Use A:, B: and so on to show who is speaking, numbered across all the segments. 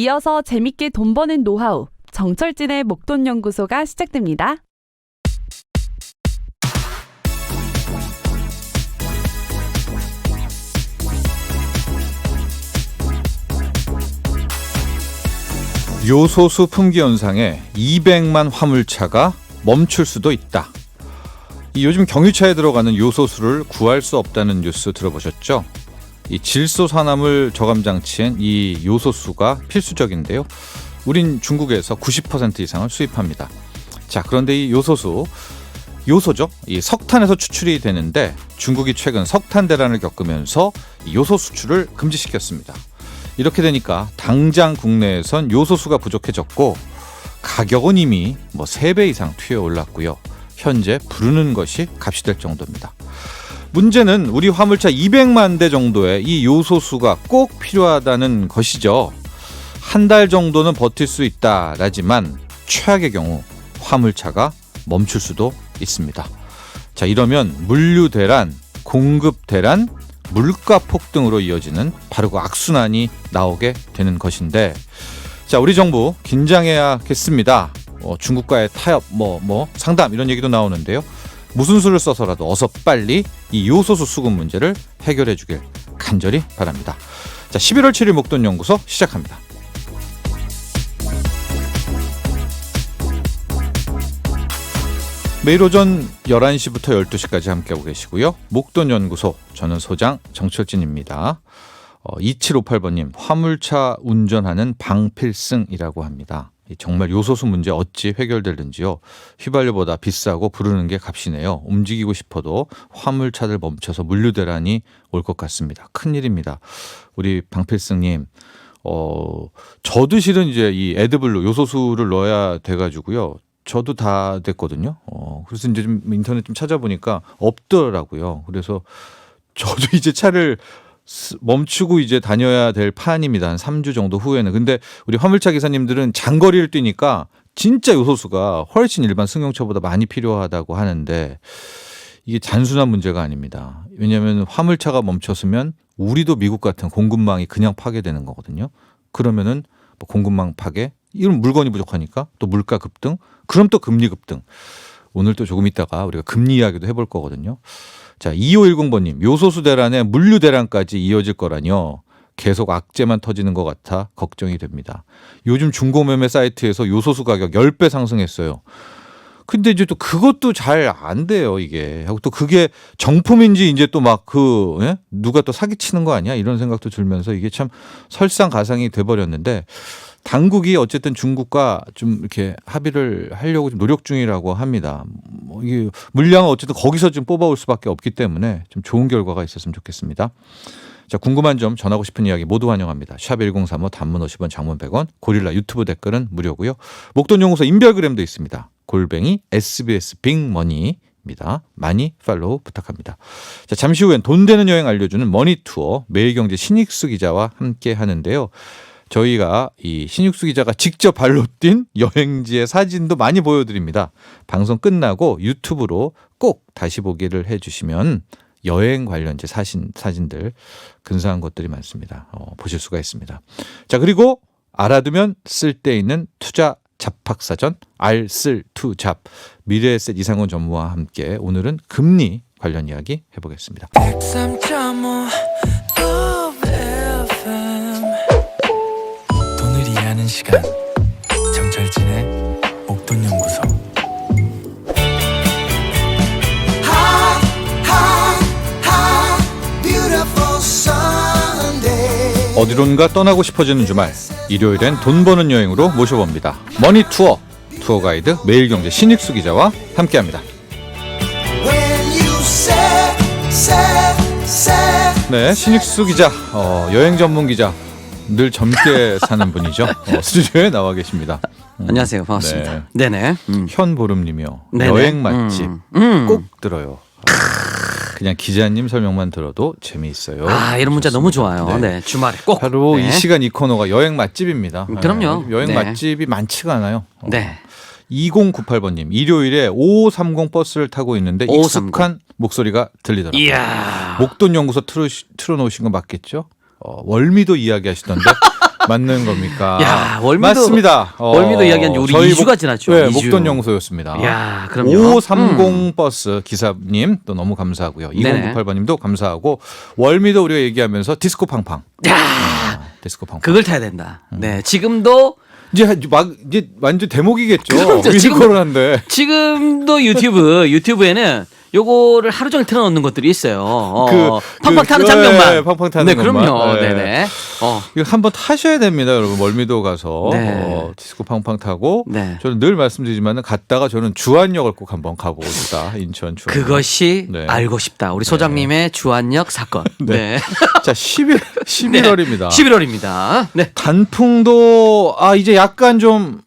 A: 이어서 재밌게 돈 버는 노하우, 정철진의 목돈 연구소가 시작됩니다.
B: 요소수 품귀 현상에 200만 화물차가 멈출 수도 있다. 이 요즘 경유차에 들어가는 요소수를 구할 수 없다는 뉴스 들어보셨죠? 이 질소 산화물 저감 장치엔 이 요소 수가 필수적인데요. 우린 중국에서 90% 이상을 수입합니다. 자, 그런데 이 요소수 요소죠. 이 석탄에서 추출이 되는데 중국이 최근 석탄 대란을 겪으면서 이 요소 수출을 금지시켰습니다. 이렇게 되니까 당장 국내에선 요소수가 부족해졌고 가격은 이미 뭐 3배 이상 튀어 올랐고요. 현재 부르는 것이 값이 될 정도입니다. 문제는 우리 화물차 200만 대 정도의 이 요소수가 꼭 필요하다는 것이죠. 한 달 정도는 버틸 수 있다라지만 최악의 경우 화물차가 멈출 수도 있습니다. 자, 이러면 물류 대란, 공급 대란, 물가 폭등으로 이어지는 바로 그 악순환이 나오게 되는 것인데 자 우리 정부 긴장해야겠습니다. 어, 중국과의 타협 뭐 뭐 상담 이런 얘기도 나오는데요. 무슨 수를 써서라도 어서 빨리 이 요소수 수급 문제를 해결해 주길 간절히 바랍니다. 자 11월 7일 목돈 연구소 시작합니다. 매일 오전 11시부터 12시까지 함께하고 계시고요. 목돈 연구소 저는 소장 정철진입니다. 어, 2758번님 화물차 운전하는 방필승이라고 합니다. 이 정말 요소수 문제 어찌 해결될는지요. 휘발유보다 비싸고 부르는 게 값이네요. 움직이고 싶어도 화물차들 멈춰서 물류 대란이 올 것 같습니다. 큰일입니다. 우리 방필승님 어 저도 실은 이제 이 에드블루 요소수를 넣어야 돼가지고요. 저도 다 됐거든요. 어, 그래서 이제 좀 인터넷 좀 찾아보니까 없더라고요. 그래서 저도 이제 차를 스- 멈추고 이제 다녀야 될 판입니다. 한 3주 정도 후에는. 근데 우리 화물차 기사님들은 장거리를 뛰니까 진짜 요소수가 훨씬 일반 승용차보다 많이 필요하다고 하는데 이게 단순한 문제가 아닙니다. 왜냐하면 화물차가 멈췄으면 우리도 미국 같은 공급망이 그냥 파괴되는 거거든요. 그러면은 뭐 공급망 파괴, 이런 물건이 부족하니까 또 물가 급등, 그럼 또 금리 급등. 오늘 또 조금 있다가 우리가 금리 이야기도 해볼 거거든요. 자, 2510번님, 요소수 대란에 물류 대란까지 이어질 거라뇨. 계속 악재만 터지는 것 같아 걱정이 됩니다. 요즘 중고매매 사이트에서 요소수 가격 10배 상승했어요. 근데 이제 또 그것도 잘 안 돼요, 이게. 하고 또 그게 정품인지 이제 또 막 그, 예? 누가 또 사기치는 거 아니야? 이런 생각도 들면서 이게 참 설상가상이 돼버렸는데 당국이 어쨌든 중국과 좀 이렇게 합의를 하려고 좀 노력 중이라고 합니다. 뭐 이게 물량은 어쨌든 거기서 좀 뽑아올 수밖에 없기 때문에 좀 좋은 결과가 있었으면 좋겠습니다. 자, 궁금한 점 전하고 싶은 이야기 모두 환영합니다. 샵 1035 단문 50원 장문 100원 고릴라 유튜브 댓글은 무료고요. 목돈 연구소 인별그램도 있습니다. 골뱅이 SBS 빅머니입니다. 많이 팔로우 부탁합니다. 자, 잠시 후엔 돈 되는 여행 알려주는 머니 투어 매일경제 신익수 기자와 함께 하는데요. 저희가 이 신육수 기자가 직접 발로 뛴 여행지의 사진도 많이 보여드립니다. 방송 끝나고 유튜브로 꼭 다시 보기를 해주시면 여행 관련제 사진, 사진들 근사한 것들이 많습니다. 어, 보실 수가 있습니다. 자 그리고 알아두면 쓸데있는 투자 잡학사전 알쓸투잡 미래에셋 이상훈 전무와 함께 오늘은 금리 관련 이야기 해보겠습니다.
C: 시간 정철진의 목돈 연구소
B: 어디론가 떠나고 싶어지는 주말 일요일엔 돈 버는 여행으로 모셔봅니다. 머니 투어 투어 가이드 매일경제 신익수 기자와 함께합니다. 네, 신익수 기자, 어, 여행 전문 기자, 늘 젊게 사는 분이죠. 어, 스튜디오에 나와 계십니다. 음,
D: 안녕하세요. 반갑습니다. 네. 네 음.
B: 현보름님이요.
D: 네네.
B: 여행 맛집
D: 음. 음.
B: 꼭 들어요. 아, 그냥 기자님 설명만 들어도 재미있어요.
D: 아, 이런 문자 너무 좋아요.
B: 네.
D: 네. 주말에 꼭.
B: 바로
D: 네.
B: 이 시간 이 코너가 여행 맛집입니다.
D: 음, 그럼요.
B: 네, 여행
D: 네.
B: 맛집이 많지가 않아요. 어.
D: 네.
B: 2098번님 일요일에 5530 버스를 타고 있는데
D: 5530.
B: 익숙한 목소리가 들리더라고요.
D: 이야.
B: 목돈 연구소 틀어, 틀어놓으신 거 맞겠죠? 어, 월미도 이야기하시던데 맞는 겁니까?
D: 야, 월미도-
B: 맞습니다. 어,
D: 월미도 이야기한 지 우리
B: 저희
D: 2주가 지났죠.
B: 네,
D: 2주.
B: 목돈 연구소였습니다.
D: 야, 그럼요.
B: 530 버스 기사님 또 너무 감사하고요.
D: 네네.
B: 2098번님도 감사하고 월미도 우리가 얘기하면서 디스코 팡팡.
D: 야,
B: 아, 디스코 팡팡.
D: 그걸 타야 된다.
B: 음.
D: 네, 지금도
B: 이제 막 이제 완전 대목이겠죠.
D: 그렇죠. 지금-
B: 뮤지컬한데.
D: 지금도 유튜브 유튜브에는 요거를 하루 종일 틀어놓는 것들이 있어요. 어,
B: 그-
D: 팡팡
B: 그-
D: 타는
B: 예,
D: 장면만.
B: 팡팡 타는
D: 네,
B: 것만.
D: 그럼요.
B: 네.
D: 네, 네. 어,
B: 이거 한번 타셔야 됩니다, 여러분. 멀미도 가서
D: 네.
B: 어, 디스코 팡팡 타고
D: 네.
B: 저는 늘 말씀드리지만 갔다가 저는 주안역을 꼭 한번 가보고 싶다. 인천 주안.
D: 그것이
B: 네.
D: 알고 싶다. 우리 소장님의 주안역 사건. 네.
B: 자 11, 11월입니다.
D: 11월입니다. 네.
B: 단풍도 아 이제 약간 좀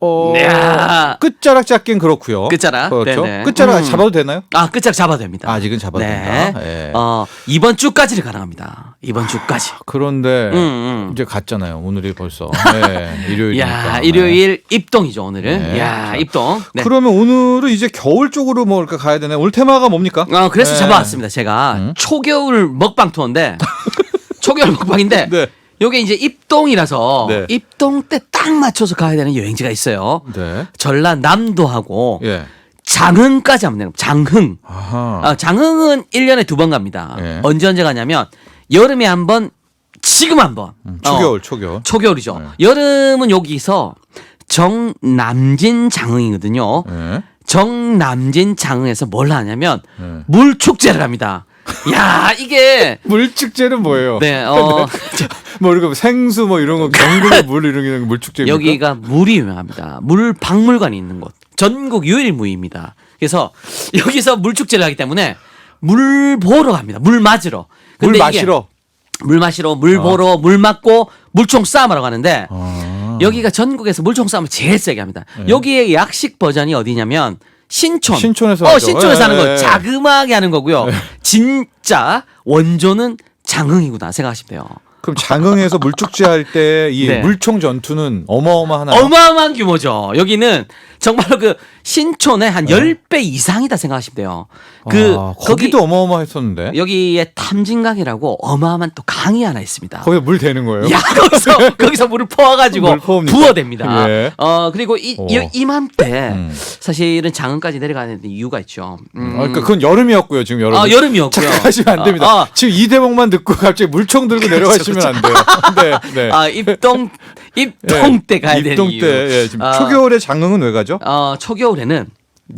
B: 어,
D: 야.
B: 끝자락 잡긴 그렇고요.
D: 끝자락?
B: 그렇죠.
D: 네네.
B: 끝자락
D: 음.
B: 잡아도 되나요?
D: 아, 끝짝 잡아도 됩니다.
B: 아직은 잡아도
D: 네.
B: 된다. 예.
D: 어, 이번 주까지는 가능합니다. 이번 주까지.
B: 그런데
D: 음, 음.
B: 이제 갔잖아요. 오늘이 벌써 네, 일요일이니까.
D: 야, 일요일 입동이죠, 오늘은.
B: 네.
D: 야, 입동. 네.
B: 그러면 오늘은 이제 겨울 쪽으로 뭐 이렇게 가야 되네. 오늘 테마가 뭡니까?
D: 어, 그래서
B: 네.
D: 잡아왔습니다. 제가
B: 음.
D: 초겨울 먹방 투어인데 초겨울 먹방인데
B: 네.
D: 요게 이제 입동이라서
B: 네.
D: 입동 때 딱 맞춰서 가야 되는 여행지가 있어요.
B: 네.
D: 전라남도하고
B: 예.
D: 장흥까지 하면 돼요. 장흥.
B: 아하.
D: 아, 장흥은 1년에 두 번 갑니다.
B: 예.
D: 언제 언제 가냐면 여름에 한 번, 지금 한 번.
B: 음,
D: 어,
B: 초겨울, 초겨울.
D: 초겨울이죠.
B: 네.
D: 여름은 여기서 정남진 장흥이거든요.
B: 예.
D: 정남진 장흥에서 뭘 하냐면
B: 네.
D: 물 축제를 합니다. 야 이게
B: 물축제는 뭐예요?
D: 네, 어,
B: 뭐 이렇게 생수 뭐 이런 거 경근의 물 이런 게 물축제입니까?
D: 여기가 물이 유명합니다. 물 박물관이 있는 곳. 전국 유일무이입니다. 그래서 여기서 물 축제를 하기 때문에 물 보러 갑니다. 물 맞으러.
B: 물
D: 근데 이게
B: 마시러.
D: 물 마시러, 물 보러, 물 맞고 물총 싸움하러 가는데
B: 아.
D: 여기가 전국에서 물총 싸움을 제일 세게 합니다.
B: 네.
D: 여기에 약식 버전이 어디냐면 신촌.
B: 신촌에서
D: 어,
B: 하죠.
D: 신촌에서 하는
B: 예,
D: 거
B: 예.
D: 자그마하게 하는 거고요. 진짜 원조는 장흥이구나 생각하시면 돼요.
B: 그럼 장흥에서 물축제 할 때 이
D: 네.
B: 물총 전투는 어마어마하나요?
D: 어마어마한 규모죠. 여기는 정말로 그 신촌의 한 10배 이상이다 생각하시면 돼요. 그
B: 네. 아,
D: 거기
B: 거기도 어마어마했었는데.
D: 여기에 탐진강이라고 어마어마한 또 강이 하나 있습니다.
B: 거기서 물 되는 거예요?
D: 야 거기서 거기서 물을 퍼와가지고
B: 물 퍼옵니까?
D: 부어댑니다.
B: 예.
D: 어 그리고 이, 이
B: 오.
D: 이맘때
B: 음.
D: 사실은 장흥까지 내려가는 데 이유가 있죠. 음.
B: 아, 그러니까 그건 여름이었고요, 지금 여름.
D: 아, 여름이었고요.
B: 착각하시면 안 됩니다.
D: 아, 아.
B: 지금 이 대목만 듣고 갑자기 물총 들고 내려가시면 안 돼요. 네, 네.
D: 아 입동 입동 때 가야 되는
B: 입동
D: 이유.
B: 때 예, 지금
D: 아,
B: 초겨울에 장흥은 왜 가죠?
D: 어 초겨울에는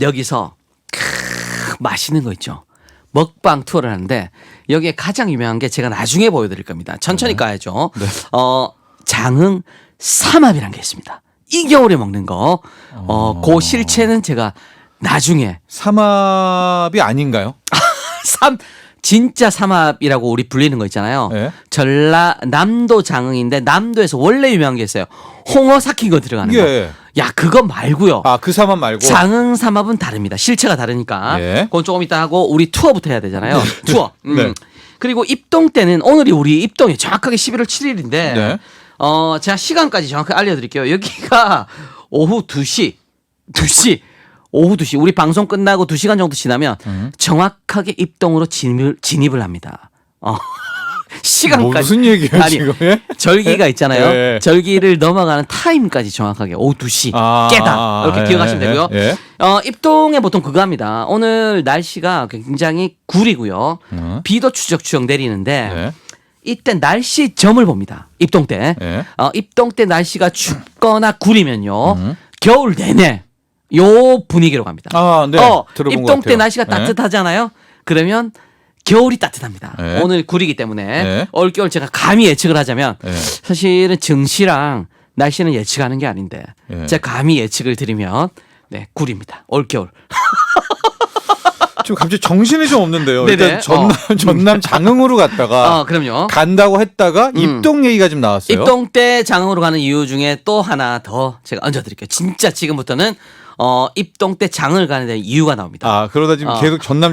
D: 여기서 크, 맛있는 거 있죠. 먹방 투어를 하는데 여기에 가장 유명한 게 제가 나중에 보여드릴 겁니다. 천천히 가야죠. 어 장흥 삼합이라는 게 있습니다. 이 겨울에 먹는 거. 어, 그 실체는 제가 나중에
B: 삼합이 아닌가요?
D: 삼 진짜 삼합이라고 우리 불리는 거 있잖아요.
B: 예.
D: 전라남도 장흥인데 남도에서 원래 유명한 게 있어요. 홍어 삭힌 거 들어가는 거.
B: 예.
D: 야 그거 말고요.
B: 아, 그 삼합 말고.
D: 장흥 삼합은 다릅니다. 실체가 다르니까.
B: 예.
D: 그건 조금 이따 하고 우리 투어부터 해야 되잖아요. 투어. 음.
B: 네.
D: 그리고 입동 때는 오늘이 우리 입동이 정확하게 11월 7일인데
B: 네.
D: 어 제가 시간까지 정확하게 알려드릴게요. 여기가 오후 2시 2시 오후 2시 우리 방송 끝나고 2시간 정도 지나면
B: 음.
D: 정확하게 입동으로 진입을 진입을 합니다. 어. 시간까지
B: 뭐 무슨 얘기예요,
D: 아니,
B: 지금? 예?
D: 절기가 있잖아요.
B: 예.
D: 절기를 넘어가는 타임까지 정확하게 오후 2시
B: 아,
D: 깨다 이렇게
B: 예,
D: 기억하시면
B: 예,
D: 되고요.
B: 예.
D: 어, 입동에 보통 그거 합니다. 오늘 날씨가 굉장히 구리고요.
B: 음.
D: 비도 추적추적 내리는데
B: 네.
D: 이때 날씨 점을 봅니다. 입동 때.
B: 예.
D: 어, 입동 때 날씨가 춥거나 구리면요.
B: 음.
D: 겨울 내내 요 분위기로 갑니다.
B: 아, 네.
D: 어,
B: 들어본 것
D: 입동 때
B: 같아요.
D: 날씨가
B: 네.
D: 따뜻하잖아요. 그러면 겨울이 따뜻합니다.
B: 네.
D: 오늘 구리기 때문에
B: 네.
D: 올겨울 제가 감히 예측을 하자면
B: 예.
D: 사실은 증시랑 날씨는 예측하는 게 아닌데
B: 예.
D: 제가 감히 예측을 드리면 네 구리입니다. 올겨울.
B: 지금 갑자기 정신이 좀 없는데요.
D: 네네.
B: 일단 전남,
D: 어.
B: 전남 장흥으로 갔다가
D: 어, 그럼요.
B: 간다고 했다가 입동 얘기가 좀 나왔어요.
D: 입동 때 장흥으로 가는 이유 중에 또 하나 더 제가 얹어드릴게요. 진짜 지금부터는 어, 입동 때 장을 가는 데 이유가 나옵니다.
B: 아 그러다 지금
D: 어.
B: 계속 전남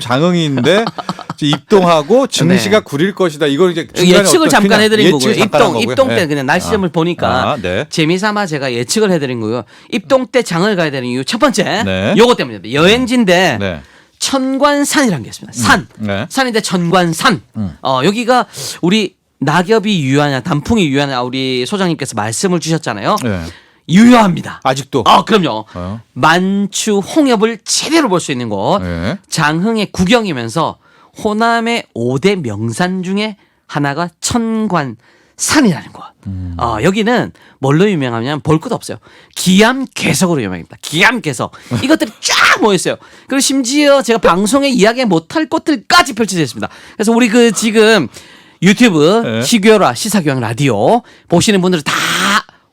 B: 지금 입동하고 증시가 구릴 것이다. 이걸 이제
D: 네. 예측을 잠깐 해드린 거고요. 입동. 입동 때
B: 예.
D: 그냥 날씨점을
B: 아.
D: 보니까
B: 아, 네.
D: 재미삼아 제가 예측을 해드린 거고요. 입동 때 장을 가야 되는 이유 첫 번째
B: 네.
D: 요거 때문입니다. 여행지인데
B: 네.
D: 천관산이라는 게 있습니다. 산.
B: 네.
D: 산인데 천관산.
B: 음.
D: 어, 여기가 우리 낙엽이 유효하냐, 단풍이 유효하냐 우리 소장님께서 말씀을 주셨잖아요.
B: 네.
D: 유효합니다.
B: 아직도.
D: 아, 그럼요.
B: 어.
D: 만추 홍엽을 제대로 볼 수 있는 곳.
B: 네.
D: 장흥의 구경이면서 호남의 5대 명산 중에 하나가 천관 산이라는 곳.
B: 음.
D: 어, 여기는 뭘로 유명하냐면 볼 것도 없어요. 기암괴석으로 유명합니다. 기암괴석. 이것들이 쫙 모였어요. 그리고 심지어 제가 방송에 이야기 못할 것들까지 펼쳐져 있습니다. 그래서 우리 그 지금 유튜브
B: 네.
D: 시교라 시사교양 라디오 보시는 분들은 다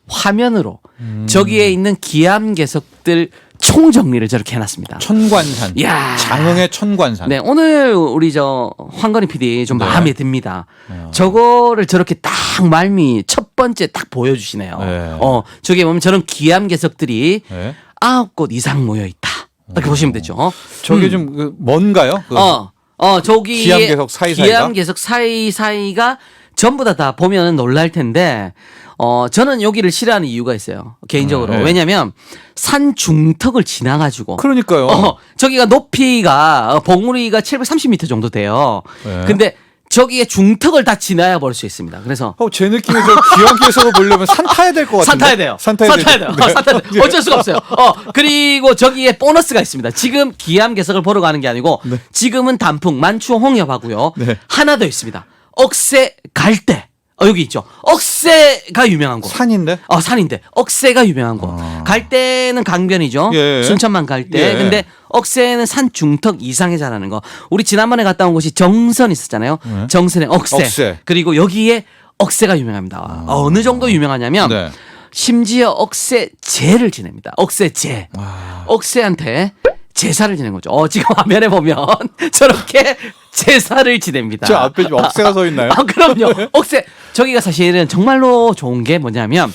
D: 화면으로
B: 음.
D: 저기에 있는 기암괴석들 총 정리를 저렇게 해놨습니다.
B: 천관산.
D: 야.
B: 장흥의 천관산.
D: 네, 오늘 우리 저 황건희 PD 좀
B: 네.
D: 마음에 듭니다. 저거를 저렇게 딱 말미 첫 번째 딱 보여주시네요.
B: 네.
D: 어, 저기 보면 저런 귀암 개석들이
B: 네.
D: 아홉 곳 이상 모여 있다. 이렇게 보시면 되죠.
B: 저게 좀 그, 뭔가요? 그
D: 음. 어, 어, 저기
B: 기암괴석 사이사이가?
D: 기암괴석 사이 사이가 전부 다 다 보면 놀랄 텐데, 어, 저는 여기를 싫어하는 이유가 있어요. 개인적으로.
B: 네.
D: 왜냐면 산 중턱을 지나가지고.
B: 그러니까요.
D: 어, 저기가 높이가 어, 봉우리가 730m 정도 돼요.
B: 네.
D: 근데 저기에 중턱을 다 지나야 볼 수 있습니다. 그래서
B: 어, 제 느낌에 저 기왕께서 보려면 산 타야 될 것 같은데.
D: 산 타야 돼요.
B: 산 타야,
D: 산 타야 돼요.
B: 네.
D: 어, 산 타야 돼요. 어쩔 수가 없어요. 어, 그리고 저기에 보너스가 있습니다. 지금 기암 개석을 보러 가는 게 아니고 지금은 단풍, 만추 홍엽하고요.
B: 네.
D: 하나 더 있습니다. 억새 갈대. 어, 여기 있죠. 억새가 유명한 곳.
B: 산인데?
D: 어, 산인데 억새가 유명한 곳. 갈대는 강변이죠.
B: 예.
D: 순천만 갈대.
B: 예.
D: 근데 억새는 산 중턱 이상에 자라는 거. 우리 지난번에 갔다 온 곳이 정선 있었잖아요. 정선의 억새.
B: 네. 억새.
D: 그리고 여기에 억새가 유명합니다. 어느 정도 유명하냐면
B: 네.
D: 심지어 억새 제를 지냅니다. 억새 제.
B: 아.
D: 억새한테 제사를 지낸 거죠. 어, 지금 화면에 보면 저렇게 제사를 지냅니다.
B: 저 앞에 좀 억새가 서 있나요?
D: 아, 그럼요. 억새. 저기가 사실은 정말로 좋은 게 뭐냐면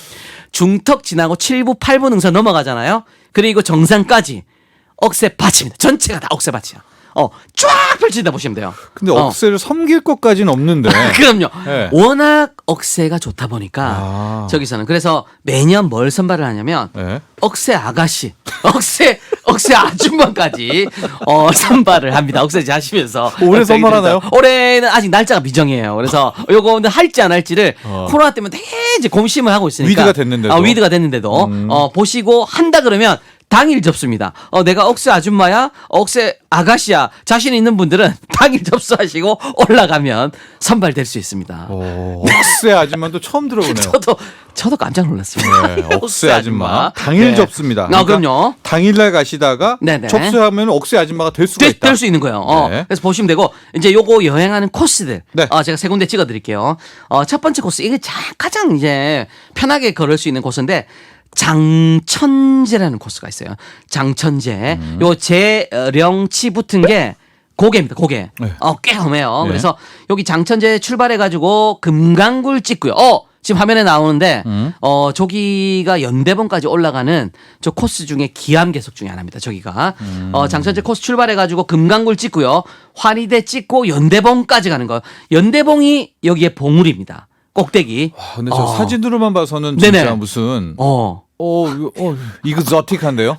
D: 중턱 지나고 7부, 8부 능선 넘어가잖아요. 그리고 정상까지 억새 밭입니다. 전체가 다 억새 밭이야. 어, 쫙 펼친다 보시면 돼요.
B: 근데
D: 어.
B: 억새를 섬길 것까지는 없는데.
D: 그럼요.
B: 네.
D: 워낙 억새가 좋다 보니까
B: 아.
D: 저기서는 그래서 매년 뭘 선발을 하냐면
B: 네.
D: 억새 아가씨, 억새 억새 아줌마까지 어 선발을 합니다. 억새지 하시면서
B: 올해 선발하나요?
D: 올해는 아직 날짜가 미정이에요. 그래서 요거는 할지 안 할지를
B: 어.
D: 코로나 때문에 되게 이제 고심을 하고 있으니까
B: 위드가 됐는데도.
D: 아, 위드가 됐는데도
B: 음.
D: 어 보시고 한다 그러면 당일 접수입니다. 어, 내가 억새 아줌마야, 억새 아가씨야. 자신 있는 분들은 당일 접수하시고 올라가면 선발될 수 있습니다.
B: 오, 억새 아줌마도 처음 들어보네요.
D: 저도 저도 깜짝 놀랐습니다.
B: 네, 억새 아줌마. 당일
D: 네.
B: 접수입니다.
D: 아, 그럼요.
B: 당일날 가시다가
D: 네네.
B: 접수하면 억새 아줌마가 될 수가 있다.
D: 될 수 있는 거예요. 어,
B: 네.
D: 그래서 보시면 되고 이제 요거 여행하는 코스들.
B: 네.
D: 어, 제가 세 군데 찍어드릴게요. 어, 첫 번째 코스 이게 자- 가장 이제 편하게 걸을 수 있는 코스인데 장천제라는 코스가 있어요. 장천제.
B: 음.
D: 요 제령치 붙은 게 고개입니다. 고개.
B: 네.
D: 어, 꽤 험해요.
B: 네.
D: 그래서 여기 장천제 출발해 가지고 금강굴 찍고요. 어, 지금 화면에 나오는데
B: 음.
D: 어 저기가 연대봉까지 올라가는 저 코스 중에 기암 계속 중에 하나입니다. 저기가
B: 음.
D: 어 장천제 코스 출발해 가지고 금강굴 찍고요, 환희대 찍고 연대봉까지 가는 거. 연대봉이 여기에 봉우리입니다. 꼭대기.
B: 와, 근데 저
D: 어.
B: 사진으로만 봐서는 진짜
D: 네네.
B: 무슨
D: 어.
B: 어, 이거, 어 이그저틱한데요?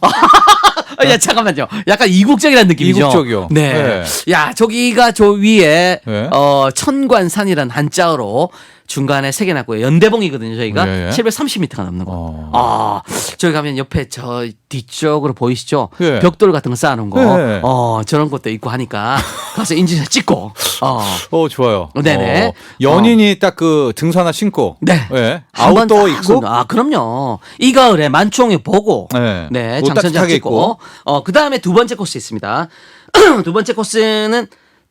D: 아, 야 잠깐만요. 약간 이국적이라는 느낌이죠.
B: 이국적이요.
D: 네.
B: 네.
D: 야 저기가 저 위에
B: 네.
D: 어 천관산이라는 한자어로 중간에 새겨놨고요. 연대봉이거든요. 저희가
B: 예, 예.
D: 730m가 넘는 거.
B: 어.
D: 아 저기 가면 옆에 저 뒤쪽으로 보이시죠?
B: 예.
D: 벽돌 같은 거 쌓아놓은 거.
B: 네.
D: 어 저런 것도 있고 하니까 가서 인증샷 찍고. 어.
B: 어, 좋아요.
D: 네네.
B: 어, 연인이 딱 그 등산 하나 신고.
D: 네.
B: 예.
D: 한번
B: 아웃도어
D: 딱
B: 입고.
D: 쏜다. 아, 그럼요. 이 가을에 만총에 보고.
B: 네.
D: 네.
B: 옷
D: 장천장
B: 따뜻하게
D: 찍고.
B: 입고.
D: 어, 그 다음에 두 번째 코스 있습니다. 두 번째 코스는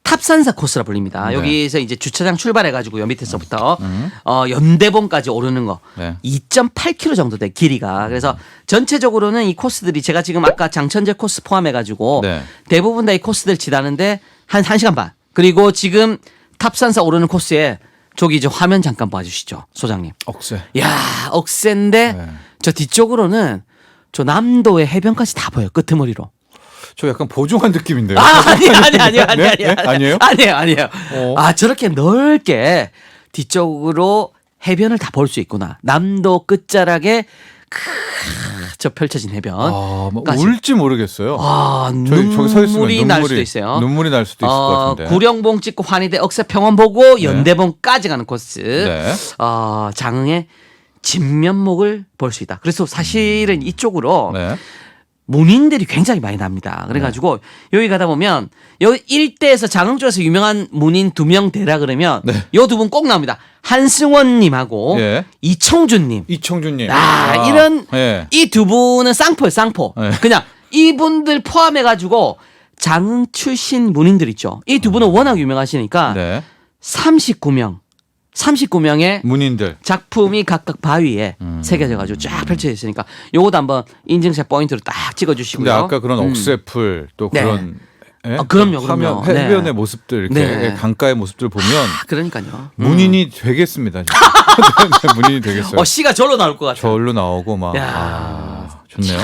D: 탑산사 코스라 불립니다.
B: 네.
D: 여기서 이제 주차장 출발해가지고요. 밑에서부터 어, 연대봉까지 오르는 거.
B: 네.
D: 2.8km 정도 돼 길이가. 그래서 전체적으로는 이 코스들이 제가 지금 아까 장천제 코스 포함해가지고
B: 네.
D: 대부분 다 이 코스들 지나는데 한 1시간 반. 그리고 지금 탑산사 오르는 코스에 저기 이제 화면 잠깐 봐주시죠. 소장님.
B: 억새.
D: 야 억센데
B: 네.
D: 저 뒤쪽으로는 저 남도의 해변까지 다 보여 끄트머리로.
B: 저 약간 보종한 느낌인데요.
D: 아 아니 아니 아니 아니
B: 네?
D: 아니
B: 네? 아니 에요?
D: 아니에요 아니에요.
B: 어.
D: 아 저렇게 넓게 뒤쪽으로 해변을 다 볼 수 있구나. 남도 끝자락에 크저 펼쳐진 해변.
B: 아, 뭐
D: 까지.
B: 울지 모르겠어요.
D: 아,
B: 저기 저기 서 있으면
D: 눈물이 날 수도 있어요.
B: 눈물이 날 수도 있을 것
D: 어,
B: 같은데.
D: 구령봉 찍고 환희대 억새 평원 보고 연대봉까지 가는 코스.
B: 네.
D: 어, 장흥의 진면목을 볼 수 있다. 그래서 사실은 이쪽으로
B: 네.
D: 문인들이 굉장히 많이 납니다. 그래가지고 여기 가다 보면 여기 일대에서 장흥 쪽에서 유명한 문인 두 명 대라 그러면 요두 분 꼭 나옵니다. 한승원님하고
B: 네. 예.
D: 이청준님.
B: 이청준님.
D: 아, 이런
B: 예.
D: 이 두 분은 쌍포예요, 쌍포.
B: 네.
D: 그냥 이분들 포함해가지고 장흥 출신 문인들 있죠. 이 두 분은 워낙 유명하시니까
B: 네.
D: 39명, 39명의
B: 문인들.
D: 작품이 각각 바위에
B: 음.
D: 새겨져 가지고 쫙 펼쳐져 있으니까 요것도 한번 인증샷 포인트로 딱 찍어 주시고요.
B: 근데 아까 그런
D: 음.
B: 억새풀 또
D: 네.
B: 그런 예?
D: 아, 그럼요,
B: 화면
D: 그럼요. 네.
B: 해변의 모습들 이렇게
D: 네.
B: 강가의 모습들 보면
D: 아, 그러니까요. 음.
B: 문인이 되겠습니다. 진짜. 네, 문인이 되겠어요.
D: 어, 씨가 절로 나올 것 같아요.
B: 절로 나오고 막
D: 야.
B: 아, 좋네요.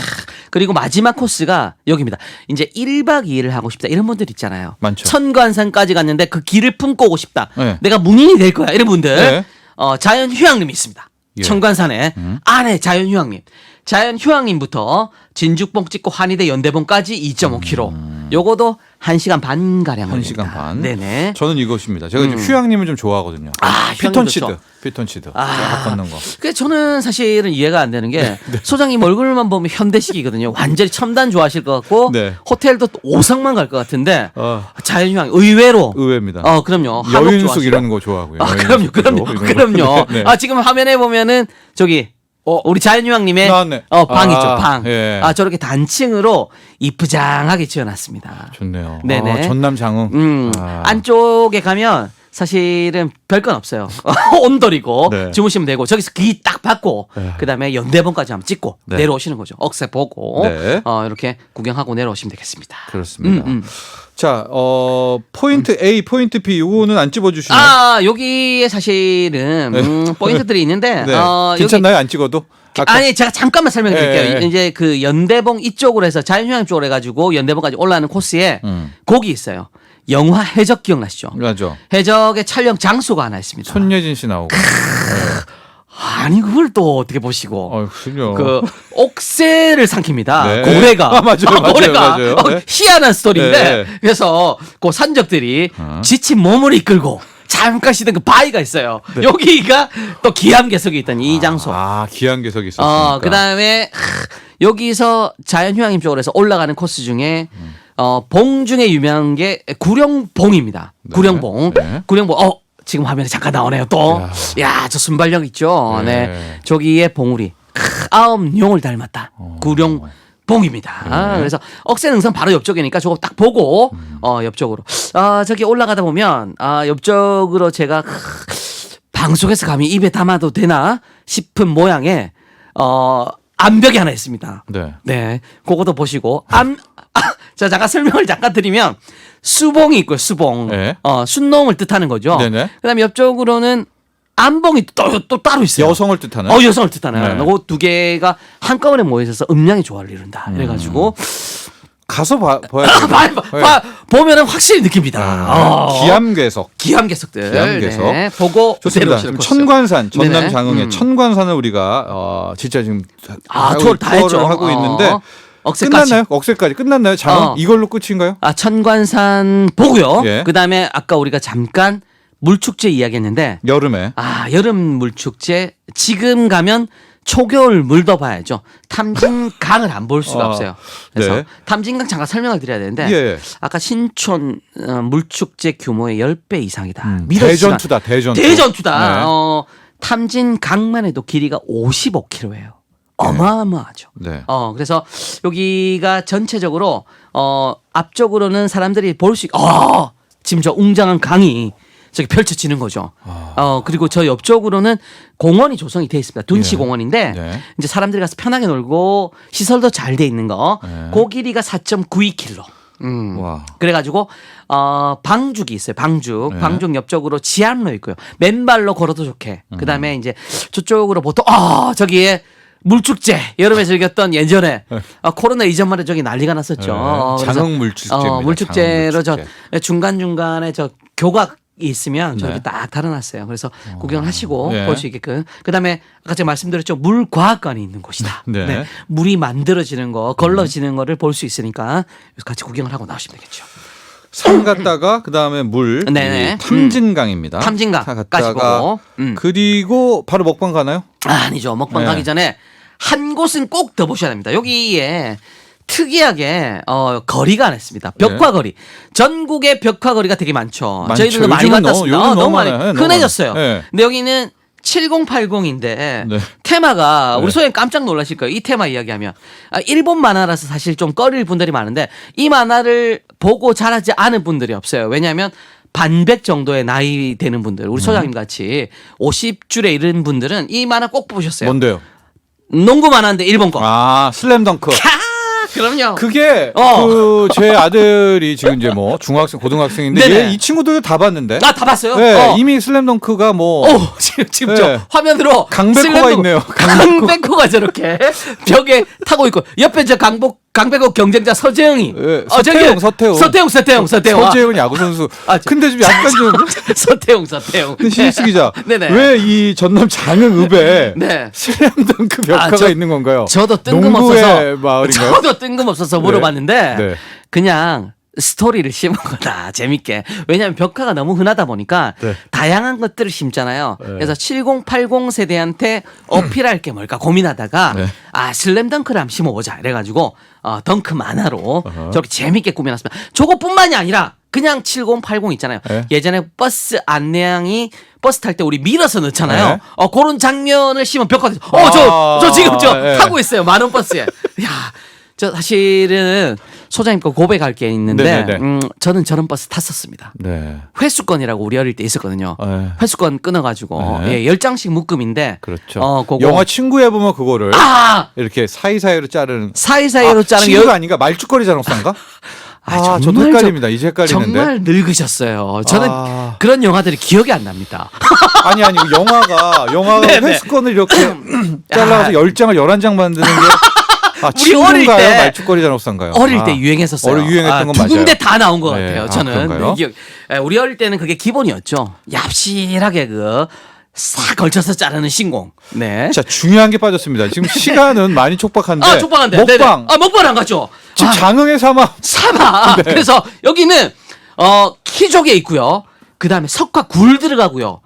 D: 그리고 마지막 코스가 여기입니다. 이제 1박 2일을 하고 싶다. 이런 분들 있잖아요.
B: 많죠.
D: 천관산까지 갔는데 그 길을 품고 오고 싶다.
B: 네.
D: 내가 문인이 될 거야. 이런 분들.
B: 네.
D: 어, 자연 휴양림이 있습니다.
B: 예. 음.
D: 천관산에 안에 자연 휴양림. 자연 휴양림부터 진죽봉 찍고 환희대 연대봉까지 2.5km. 요거도 1시간 반 가량
B: 음. 한
D: 걸립니다.
B: 시간 반.
D: 네네.
B: 저는 이것입니다. 제가
D: 음.
B: 휴양림을 좀 좋아하거든요.
D: 아,
B: 피톤치드. 피톤치드.
D: 아.
B: 쫙 걷는 거.
D: 그 저는 사실은 이해가 안 되는 게
B: 네,
D: 소장님 얼굴만 보면 현대식이거든요. 완전히 첨단 좋아하실 것 같고
B: 네.
D: 호텔도 또 5성만 갈 것 같은데
B: 어,
D: 자연휴양 의외로
B: 의외입니다.
D: 어 그럼요. 좋아하시고.
B: 이런 거 좋아하고요.
D: 아 그럼요, 그럼요. 그럼요.
B: 네.
D: 아 지금 화면에 보면은 저기
B: 어,
D: 우리 자연휴양님의
B: 나왔네.
D: 어, 방
B: 아,
D: 있죠, 방.
B: 예.
D: 아 저렇게 단층으로 이쁘장하게 지어놨습니다.
B: 좋네요.
D: 네네.
B: 아, 전남 장흥.
D: 음,
B: 아.
D: 안쪽에 가면 사실은 별건 없어요. 온돌이고
B: 네.
D: 주무시면 되고 저기서 귀 딱 받고
B: 네.
D: 그다음에 연대봉까지 한번 찍고
B: 네.
D: 내려오시는 거죠. 억새 보고
B: 네.
D: 어, 이렇게 구경하고 내려오시면 되겠습니다.
B: 그렇습니다.
D: 음, 음.
B: 자, 어, 포인트 A, 포인트 B 요거는 안 집어 주시나요?
D: 아 여기에 사실은 음, 포인트들이 있는데
B: 네.
D: 어, 여기
B: 괜찮나요? 안 찍어도? 아까
D: 아니 제가 잠깐만 설명드릴게요.
B: 예, 예.
D: 이제 그 연대봉 이쪽으로 해서 자연휴양 쪽으로 해가지고 연대봉까지 올라가는 코스에
B: 음.
D: 곡이 있어요. 영화 해적 기억나시죠?
B: 맞죠.
D: 해적의 촬영 장소가 하나 있습니다.
B: 손예진 씨 나오고.
D: 아니 그걸 또 어떻게 보시고
B: 어, 그럼요.
D: 그 옥새를 삼킵니다.
B: 네.
D: 고래가
B: 아, 맞아요, 맞아요,
D: 고래가
B: 맞아요.
D: 어,
B: 네.
D: 희한한 스토리인데
B: 네.
D: 그래서 그 산적들이
B: 어.
D: 지친 몸을 이끌고 잠깐 쉬던 그 바위가 있어요. 여기가 또 기암괴석이 있던 이 장소.
B: 네. 아, 기한계석이 있었으니까.
D: 어, 그 다음에 여기서 자연휴양림 쪽으로 해서 올라가는 코스 중에 어, 봉 중에 유명한 게 구령봉입니다.
B: 네.
D: 구령봉.
B: 네.
D: 구령봉. 어, 지금 화면에 잠깐 나오네요. 또. 야, 저 순발력 있죠. 네.
B: 네.
D: 저기에 봉우리. 크, 아홉 용을 닮았다.
B: 어.
D: 구령봉입니다.
B: 네.
D: 그래서 억새 능선 바로 옆쪽이니까 저거 딱 보고
B: 음.
D: 어, 옆쪽으로. 아, 저기 올라가다 보면 아, 옆쪽으로 제가 크, 방송에서 감히 입에 담아도 되나 싶은 모양의 어 암벽이 하나 있습니다.
B: 네.
D: 네, 그것도 보시고 암. 자 잠깐 설명을 잠깐 드리면 수봉이 있고요. 수봉.
B: 네.
D: 어 순놈을 뜻하는 거죠.
B: 네네.
D: 그다음에 옆쪽으로는 암봉이 또, 또 따로 있어요.
B: 여성을 뜻하는.
D: 어 여성을 뜻하는.
B: 네.
D: 그두 개가 한꺼번에 모여 있어서 음량의 조화를 이룬다.
B: 음.
D: 그래 가지고
B: 가서 봐, 봐야
D: 봐,
B: 돼요.
D: 봐, 봐, 보면은 확실히 느낍니다.
B: 아,
D: 어.
B: 기암괴석.
D: 기암괴석들.
B: 기암괴석.
D: 네, 보고
B: 좋습니다.
D: 코스.
B: 천관산, 전남
D: 네네.
B: 장흥의
D: 음.
B: 천관산을 우리가 어, 진짜 지금
D: 아, 투어를 다
B: 투어를
D: 했죠.
B: 하고
D: 어.
B: 있는데
D: 억새까지.
B: 끝났나요? 억새까지 끝났나요? 장흥
D: 어.
B: 이걸로 끝인가요?
D: 아, 천관산 보고요.
B: 예.
D: 그다음에 아까 우리가 잠깐 물축제 이야기했는데
B: 여름에
D: 아, 여름 물축제 지금 가면 초겨울 물더 봐야죠. 탐진강을 안 볼 수가
B: 아,
D: 없어요. 그래서
B: 네.
D: 탐진강 잠깐 설명을 드려야 되는데
B: 예.
D: 아까 신촌 어, 물축제 규모의 10배 이상이다.
B: 음. 대전투다 대전투.
D: 대전투다.
B: 네.
D: 어, 탐진강만 해도 길이가 55km예요. 어마어마하죠.
B: 네.
D: 어, 그래서 여기가 전체적으로 어, 앞쪽으로는 사람들이 볼 수, 있, 어, 지금 저 웅장한 강이 저기 펼쳐지는 거죠.
B: 아.
D: 어, 그리고 저 옆쪽으로는 공원이 조성이 돼 있습니다. 둔치
B: 예.
D: 공원인데
B: 네.
D: 이제 사람들이 가서 편하게 놀고 시설도 잘 돼 있는 거.
B: 네.
D: 그 길이가 4.92km. 음.
B: 와.
D: 그래가지고 어 방죽이 있어요. 방죽,
B: 네.
D: 방죽 옆쪽으로 지암로 있고요. 맨발로 걸어도 좋게.
B: 음.
D: 그다음에 이제 저쪽으로 보통 아 저기에 물축제 여름에 즐겼던 예전에 아, 코로나 이전만 해도 저기 난리가 났었죠.
B: 네.
D: 어, 그래서,
B: 장흥 물축제입니다.
D: 어, 물축제로
B: 물축제.
D: 저 중간 중간에 저 교각 있으면 저렇게
B: 네.
D: 딱 달아놨어요. 그래서 구경을 하시고
B: 네.
D: 볼수 있게끔. 그다음에 아까 제가 말씀드렸죠. 물과학관이 있는 곳이다.
B: 네.
D: 물이 만들어지는 거, 걸러지는 거를 볼 수 있으니까 같이 구경을 하고 나오시면 되겠죠.
B: 산 갔다가 그 다음에 물
D: 네네.
B: 이 탐진강입니다. 다
D: 탐진강까지
B: 갔다가
D: 보고. 음.
B: 그리고 바로 먹방 가나요?
D: 아, 아니죠. 먹방
B: 네.
D: 가기 전에 한 곳은 꼭 더 보셔야 됩니다. 여기에 특이하게 어 거리가 안 했습니다. 벽화 거리. 전국의 벽화 거리가 되게 많죠.
B: 네. 많죠.
D: 저희들도 많이
B: 요즘은
D: 갔다
B: 너무-
D: 왔습니다.
B: 요즘
D: 아,
B: 너무
D: 많이
B: 많아요. 네, 너무
D: 흔해졌어요.
B: 많아요. 네.
D: 근데 여기는 7080인데
B: 네.
D: 테마가 우리
B: 네.
D: 소장님 깜짝 놀라실 거예요. 이 테마 이야기하면 아, 일본 만화라서 사실 좀 꺼릴 분들이 많은데 이 만화를 보고 자라지 않은 분들이 없어요. 왜냐하면 반백 정도의 나이 되는 분들,
B: 음.
D: 우리 소장님 같이 50줄에 이른 분들은 이 만화 꼭 보셨어요.
B: 뭔데요?
D: 농구 만화인데 일본 거.
B: 아 슬램덩크.
D: 아, 그럼요.
B: 그게
D: 어.
B: 그 제 아들이 지금 이제 뭐 중학생 고등학생인데
D: 네네.
B: 얘 이 친구들도 다 봤는데.
D: 아, 다 봤어요?
B: 네,
D: 어.
B: 이미 슬램덩크가 뭐
D: 오, 지금, 지금
B: 네.
D: 저 화면으로
B: 강백호가
D: 슬램덩크
B: 있네요.
D: 강백호가 저렇게 벽에 타고 있고 옆에 저 강복 강백호 경쟁자 서재영이
B: 예,
D: 어, 저기
B: 서태웅, 서태웅.
D: 서태웅 서태웅 서태웅 아,
B: 서재훈 야구 선수.
D: 아, 저-
B: 근데 좀 약간 좀
D: 서태웅 서태웅
B: 근데 신익수 기자
D: 네네.
B: 왜 이 전남 장흥읍에
D: 네.
B: 슬램덩크 벽화가
D: 아, 저-
B: 있는 건가요?
D: 저도 뜬금없어서
B: 농구의 마을인가요?
D: 저도 뜬금없어서 물어봤는데
B: 네.
D: 그냥 스토리를 심은 거다 재밌게 왜냐하면 벽화가 너무 흔하다 보니까
B: 네.
D: 다양한 것들을 심잖아요
B: 네.
D: 그래서 7080 세대한테 어필할 게 뭘까 고민하다가
B: 네.
D: 아 슬램덩크를 한번 심어보자 이래가지고 어, 덩크 만화로
B: 어허.
D: 저렇게 재밌게 꾸며놨습니다 저것뿐만이 아니라 그냥 7080 있잖아요
B: 네.
D: 예전에 버스 안내양이 버스 탈 때 우리 밀어서 넣잖아요
B: 네.
D: 어 그런 장면을 심은 벽화 어저 저 지금 저
B: 아, 예.
D: 타고 있어요 만원 버스에 야 저 사실은 소장님 거 고백할 게 있는데
B: 네네네.
D: 음, 저는 저런 버스 탔었습니다.
B: 네.
D: 회수권이라고 우리 어릴 때 있었거든요.
B: 네.
D: 회수권 끊어가지고
B: 네.
D: 예, 열 장씩 묶음인데
B: 그렇죠.
D: 어, 그거
B: 영화 친구에 보면 그거를
D: 아
B: 이렇게 사이사이로 자르는
D: 사이사이로
B: 아,
D: 자른
B: 친구가
D: 열
B: 아닌가 말죽거리 잔혹사인가?
D: 아,
B: 아, 저도 헷갈립니다. 이제 헷갈리는데.
D: 정말 늙으셨어요. 저는
B: 아.
D: 그런 영화들이 기억이 안 납니다.
B: 아니 아니 영화가 영화가
D: 네네.
B: 회수권을 이렇게 잘라서
D: 아.
B: 열 장을 열한 장 만드는 게 아,
D: 우리 어릴? 때-
B: 말죽거리 잔혹사인가요?
D: 어릴
B: 아.
D: 때 유행했었어요.
B: 어릴 유행했던
D: 아, 건두
B: 맞아요.
D: 군데 다 나온 것
B: 네.
D: 같아요.
B: 아,
D: 저는? 네, 기억. 예, 우리 어릴 때는 그게 기본이었죠. 얍실하게 그 싹 걸쳐서 자르는 신공. 네.
B: 자 중요한 게 빠졌습니다. 지금 시간은 많이 촉박한데
D: 아, 족박한데.
B: 먹방
D: 네네. 아, 먹방 안 갔죠.
B: 지금
D: 아,
B: 장흥의 사막
D: 사막.
B: 네.
D: 그래서 여기는 어 키조개 있고요. 그 다음에 석화 굴 들어가고요.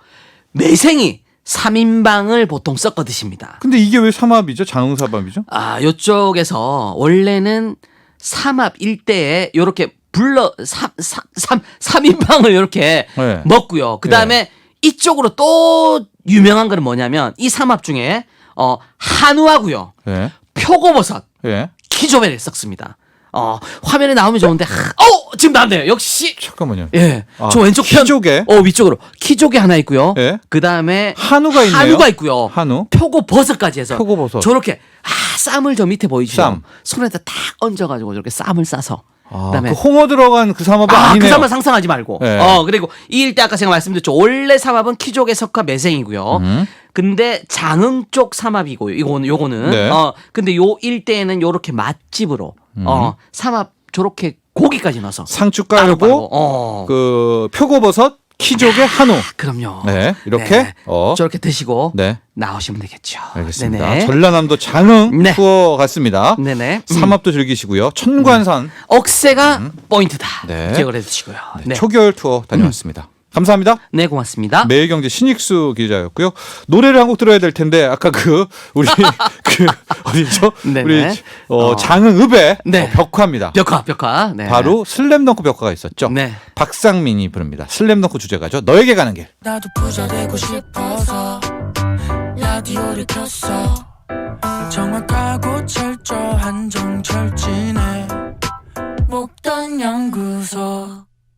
D: 매생이 3인방을 보통 섞어 드십니다.
B: 근데 이게 왜 삼합이죠? 장흥 삼합이죠?
D: 아, 요쪽에서 원래는 삼합 일대에 요렇게 불러 삼, 삼, 삼, 삼인방을 요렇게
B: 네.
D: 먹고요. 그 다음에 이쪽으로 또 유명한 거는 뭐냐면 이 삼합 중에 어, 한우하고요.
B: 예.
D: 표고버섯,
B: 예.
D: 키조배를 섞습니다. 어, 화면에 나오면 좋은데, 하, 어! 지금 나왔네요. 역시!
B: 잠깐만요.
D: 예.
B: 아,
D: 저 왼쪽 편.
B: 키조개?
D: 어, 위쪽으로. 키조개 하나 있고요.
B: 예.
D: 그 다음에.
B: 한우가 있네요.
D: 한우가 있고요.
B: 한우.
D: 표고 버섯까지 해서.
B: 표고버섯.
D: 저렇게, 아, 쌈을 저 밑에 보이시죠?
B: 쌈.
D: 손에다 딱 얹어가지고 저렇게 쌈을 싸서.
B: 아,
D: 그다음에
B: 그 홍어 들어간 그 삼합이
D: 아. 그 삼합 상상하지 말고.
B: 네.
D: 어, 그리고 이 일대 아까 제가 말씀드렸죠. 원래 삼합은 키조개 석화 매생이고요.
B: 음.
D: 근데 장흥 쪽 삼합이고요. 이거는 요거는
B: 네.
D: 어 근데 요 일대에는 요렇게 맛집으로 어 삼합 저렇게 고기까지 넣어서
B: 상추
D: 따로 깔고 어.
B: 그 표고버섯, 키조개, 한우.
D: 그럼요.
B: 네, 이렇게 어.
D: 저렇게 드시고
B: 네,
D: 나오시면 되겠죠.
B: 알겠습니다.
D: 네네.
B: 전라남도 장흥
D: 네.
B: 투어 갔습니다.
D: 네네. 음.
B: 삼합도 즐기시고요. 천관산
D: 억새가 포인트다.
B: 네.
D: 기억을 해두시고요. 네.
B: 초겨울 투어 다녀왔습니다. 감사합니다.
D: 네, 고맙습니다.
B: 매일경제 신익수 기자였고요. 노래를 한 곡 들어야 될 텐데 아까 그 우리 그 어디죠?
D: 네네.
B: 우리 어,
D: 어.
B: 장흥읍의
D: 네.
B: 어, 벽화입니다.
D: 벽화, 벽화. 네.
B: 바로 슬램덩크 벽화가 있었죠.
D: 네.
B: 박상민이 부릅니다. 슬램덩크 주제가죠. 너에게 가는 길.
C: 나도 부자 되고 싶어서 라디오를 켰어 정확하고 철저한 정철진의 목돈 연구소